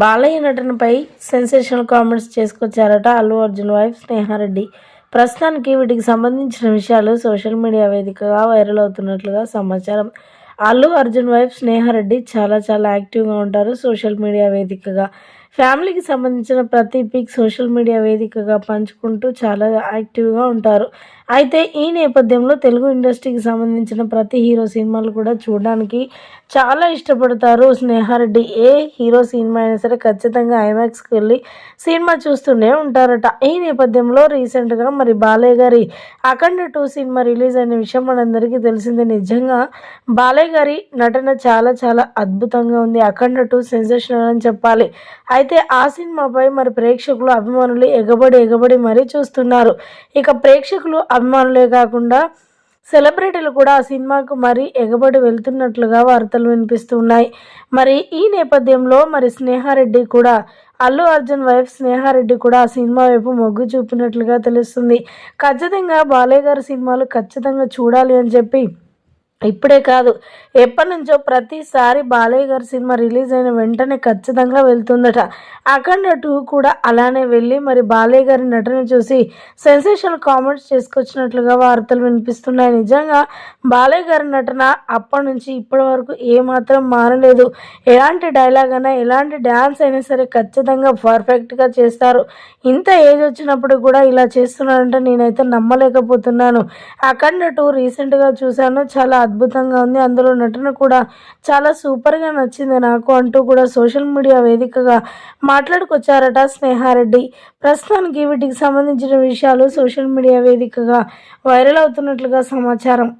బాలయ్య నటనపై sensational comments చేసుకొచ్చారట Allu Arjun wife Sneha Reddy. ప్రస్తుతానికి వీటికి సంబంధించిన విషయాలు సోషల్ మీడియా వేదికగా వైరల్ అవుతున్నట్లుగా సమాచారం. అల్లు అర్జున్ వైఫ్ స్నేహారెడ్డి చాలా చాలా యాక్టివ్గా ఉంటారు సోషల్ మీడియా వేదికగా. ఫ్యామిలీకి సంబంధించిన ప్రతి పిక్ సోషల్ మీడియా వేదికగా పంచుకుంటూ చాలా యాక్టివ్గా ఉంటారు. అయితే ఈ నేపథ్యంలో తెలుగు ఇండస్ట్రీకి సంబంధించిన ప్రతి హీరో సినిమాలు కూడా చూడడానికి చాలా ఇష్టపడతారు. స్నేహారెడ్డి ఏ హీరో సినిమా అయినా సరే ఖచ్చితంగా ఐమాక్స్కి వెళ్ళి సినిమా చూస్తూనే ఉంటారట. ఈ నేపథ్యంలో రీసెంట్గా మరి బాలయ్య గారి అఖండ టూ సినిమా రిలీజ్ అయిన విషయం మనందరికీ తెలిసిందే. నిజంగా బాలయ్య గారి నటన చాలా చాలా అద్భుతంగా ఉంది. అఖండ టూ సెన్సేషనల్ అని చెప్పాలి. అయితే ఆ సినిమాపై మరి ప్రేక్షకులు అభిమానులు ఎగబడి ఎగబడి మరీ చూస్తున్నారు. ఇక ప్రేక్షకులు అభిమానులే కాకుండా సెలబ్రిటీలు కూడా ఆ సినిమాకు మరి ఎగబడి వెళ్తున్నట్లుగా వార్తలు వినిపిస్తున్నాయి. మరి ఈ నేపథ్యంలో మరి స్నేహారెడ్డి కూడా అల్లు అర్జున్ వైఫ్ స్నేహారెడ్డి కూడా ఆ సినిమా వైపు మొగ్గు చూపినట్లుగా తెలుస్తుంది. ఖచ్చితంగా బాలయ్య గారి సినిమాలు ఖచ్చితంగా చూడాలి అని చెప్పి ఇప్పుడే కాదు ఎప్పటి నుంచో ప్రతిసారి బాలయ్య గారి సినిమా రిలీజ్ అయిన వెంటనే ఖచ్చితంగా వెళ్తుందట. అఖండ టూ కూడా అలానే వెళ్ళి మరి బాలయ్య గారి నటన చూసి సెన్సేషనల్ కామెంట్స్ చేసుకొచ్చినట్లుగా వార్తలు వినిపిస్తున్నాయి. నిజంగా బాలయ్య గారి నటన అప్పటి నుంచి ఇప్పటి వరకు ఏమాత్రం మారలేదు. ఎలాంటి డైలాగ్ అయినా ఎలాంటి డ్యాన్స్ అయినా సరే ఖచ్చితంగా పర్ఫెక్ట్గా చేస్తారు. ఇంత ఏజ్ వచ్చినప్పుడు కూడా ఇలా చేస్తున్నారంటే నేనైతే నమ్మలేకపోతున్నాను. అఖండ టూ రీసెంట్గా చూశాను. చాలా అద్భుతంగా ఉంది. అందులో నటన కూడా చాలా సూపర్గా నచ్చింది నాకు అంటూ కూడా సోషల్ మీడియా వేదికగా మాట్లాడుకొచ్చారట స్నేహారెడ్డి. ప్రస్తుతానికి వీటికి సంబంధించిన విషయాలు సోషల్ మీడియా వేదికగా వైరల్ అవుతున్నట్లుగా సమాచారం.